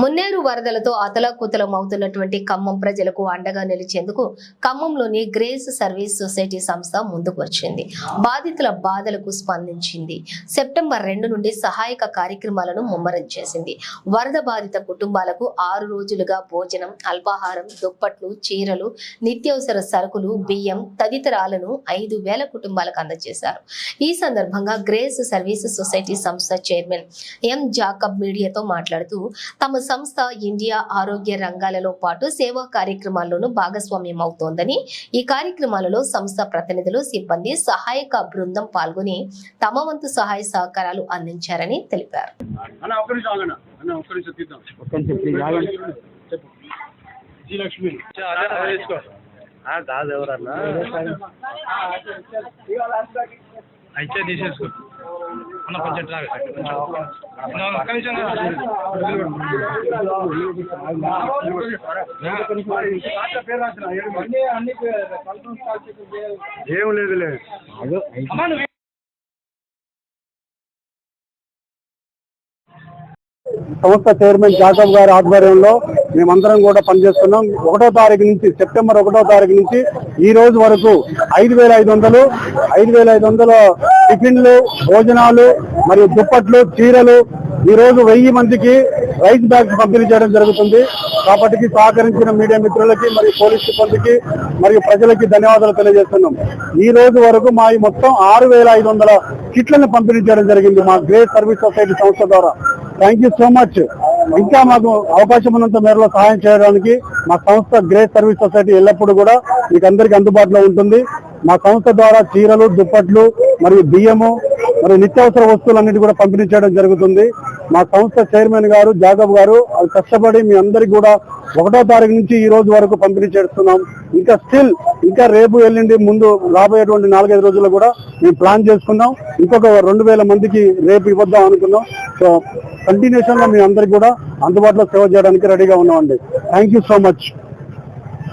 మున్నేరు వరదలతో అతలాకుతలం అవుతున్నటువంటి ఖమ్మం ప్రజలకు అండగా నిలిచేందుకు ఖమ్మంలోని గ్రేస్ సర్వీస్ సొసైటీ సంస్థ ముందుకు వచ్చింది. బాధితుల బాధలకు స్పందించింది. సెప్టెంబర్ రెండు నుండి సహాయక కార్యక్రమాలను ముమ్మరం చేసింది. వరద బాధిత కుటుంబాలకు ఆరు రోజులుగా భోజనం అల్పాహారం దుప్పట్లు చీరలు నిత్యావసర సరుకులు బియ్యం తదితరాలను ఐదు వేల కుటుంబాలకు అందజేశారు. ఈ సందర్భంగా గ్రేస్ సర్వీస్ సొసైటీ సంస్థ చైర్మన్ ఎం జాకబ్ మీడియాతో మాట్లాడుతూ తమ సంస్థ ఇండియా ఆరోగ్య రంగాలలో పాటు సేవా కార్యక్రమాల్లోనూ భాగస్వామ్యం అవుతోందని ఈ కార్యక్రమాలలో సంస్థ ప్రతినిధులు సిబ్బంది సహాయక బృందం పాల్గొని తమ వంతు సహాయ సహకారాలు అందించారని తెలిపారు. అయితే తీసేసుకో. అన్న కొంచెం ట్రావెల్ ఒక్క నిమిషం పేరు రాసిన అన్ని అన్ని ఏం లేదులే అదో సంస్థ చైర్మన్ జాకబ్ గారి ఆధ్వర్యంలో మేమందరం కూడా పనిచేస్తున్నాం. ఒకటో తారీఖు నుంచి సెప్టెంబర్ ఒకటో తారీఖు నుంచి ఈ రోజు వరకు ఐదు వేల ఐదు వందలు ఐదు వేల ఐదు వందల టిఫిన్లు భోజనాలు మరియు దుప్పట్లు చీరలు ఈ రోజు వెయ్యి మందికి రైస్ బ్యాగ్స్ పంపిణీ చేయడం జరుగుతుంది. కాబట్టి సహకరించిన మీడియా మిత్రులకి మరియు పోలీస్ సిబ్బందికి మరియు ప్రజలకి ధన్యవాదాలు తెలియజేస్తున్నాం. ఈ రోజు వరకు మా మొత్తం ఆరు వేల ఐదు వందల కిట్లను పంపిణీ చేయడం జరిగింది మా గ్రేట్ సర్వీస్ సొసైటీ సంస్థ ద్వారా. థ్యాంక్ యూ సో మచ్ ఇంకా మాకు అవకాశం ఉన్నంత మేరలో సహాయం చేయడానికి మా సంస్థ గ్రేట్ సర్వీస్ సొసైటీ ఎల్లప్పుడూ కూడా మీకు అందరికీ అందుబాటులో ఉంటుంది. మా సంస్థ ద్వారా చీరలు దుప్పట్లు మరియు బియ్యము మరియు నిత్యావసర వస్తువులన్నిటి కూడా పంపిణీ చేయడం జరుగుతుంది. మా సంస్థ చైర్మన్ గారు జాగబ్ గారు అది కష్టపడి మీ అందరికి కూడా ఒకటో తారీఖు నుంచి ఈ రోజు వరకు పంపిణీ చేస్తున్నాం. ఇంకా స్టిల్ ఇంకా రేపు ఎల్లుండి ముందు రాబోయేటువంటి నాలుగైదు రోజుల్లో కూడా మేము ప్లాన్ చేసుకున్నాం ఇంకొక రెండు వేల మందికి రేపు ఇవ్వద్దాం అనుకున్నాం. సో కంటిన్యూషన్లో మీ అందరికి కూడా అందుబాటులో సేవ చేయడానికి రెడీగా ఉన్నామండి. Thank you so much